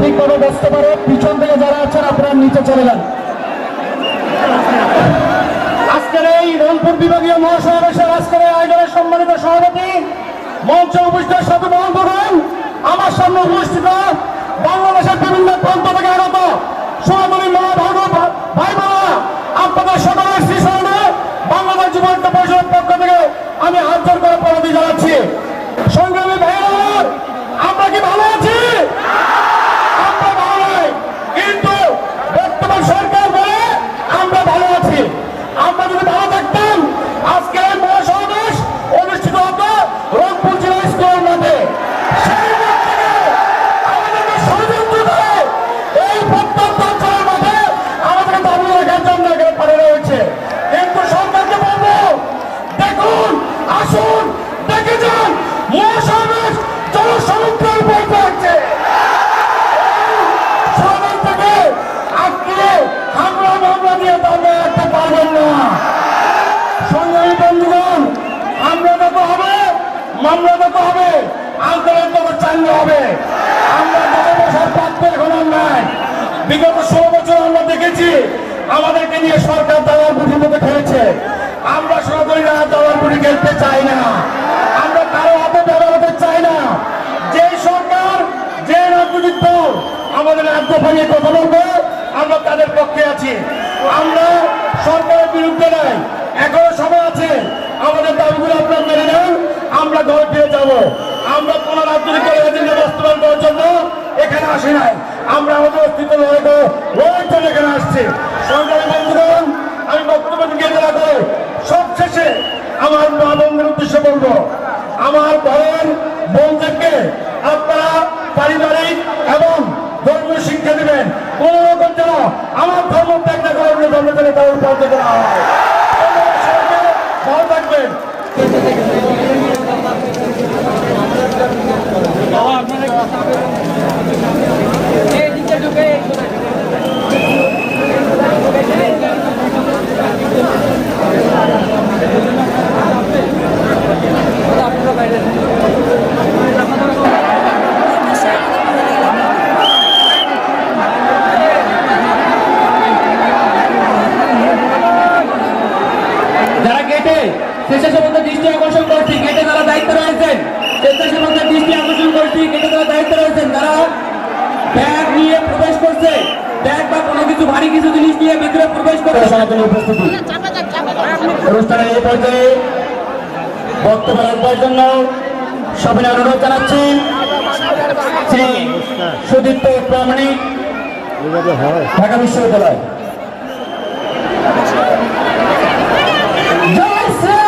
সুস্বাগতম জানাচ্ছি সকলকে মঞ্চে সাধু সন্ন্যাসীরা যাতে ঠিকভাবে বসতে পারে, পিছন থেকে যারা আছেন আপনারা নিচে চলে যান। আজকের এই রংপুর বিভাগীয় মহাসমাবেশের আজকের আয়োজনের সম্মানিত সভাপতি, মঞ্চ উপস্থিত সাথে বহন করুন আমার সামনে উপস্থিত বাংলাদেশের বিভিন্ন প্রান্ত থেকে আসুন, দেখে যান, মহাসমাবেশ জনসমুদ্রের উপর পড়ছে। সদর থেকে আটকে হামলা মামলা দিয়ে দাঁড়িয়ে রাখতে পারবেন না। সংগ্রামী বন্ধুগণ আমরা যত হবে, মামলা যত হবে, আন্দোলন চাঙ্গ হবে। আমরা যত বছর প্রাপ্ত এখন নাই। বিগত ষোলো আমরা দেখেছি, আমাদেরকে নিয়ে সরকার দালাল বুঝি মতো খেলেছে। আমরা সরাসরি দালাল বুড়ি খেলতে চাই না আমরা কারও হাতে ব্যবহার চাই না যে সরকার যে রাজনৈতিক দল ভাঙিয়ে কথা বলবে। আমরা তাদের পক্ষে আছি। আমরা সরকারের বিরুদ্ধে নাই এখনও সময় আছে। আমাদের দাবিগুলো আপনার মেনে নেন। আমরা ঘর ফিরে যাব। আমরা কোন রাজনৈতিক দলের এজেন্ডা বাস্তবায়ন করার জন্য এখানে আসি নাই। আমরা আমাদের অস্তিত্ব লড়াই করে লড়াইয়ের জন্য এখানে আসছি। সরকারি বন্ধুগণ, আমি বক্তব্য দেওয়া করে সবশেষে আমার মা বোনদের উদ্দেশ্যে বলব, আমার ঘরের কোন রকম যেন আমার ধর্ম ত্যাগ না করে অন্য ধর্ম থেকে তাদের বন্ধ করা হয়। ব্যাগ বা কোনো কিছু ভারী কিছু জিনিস নিয়ে ভিতরে প্রবেশ উপস্থিতি। অনুষ্ঠানের এই পর্যায়ে বক্তব্য রাখবার জন্য সবাই অনুরোধ জানাচ্ছি। শ্রী সুদীপ্ত প্রামাণিক ঢাকা বিশ্ববিদ্যালয়। জয় শ্রী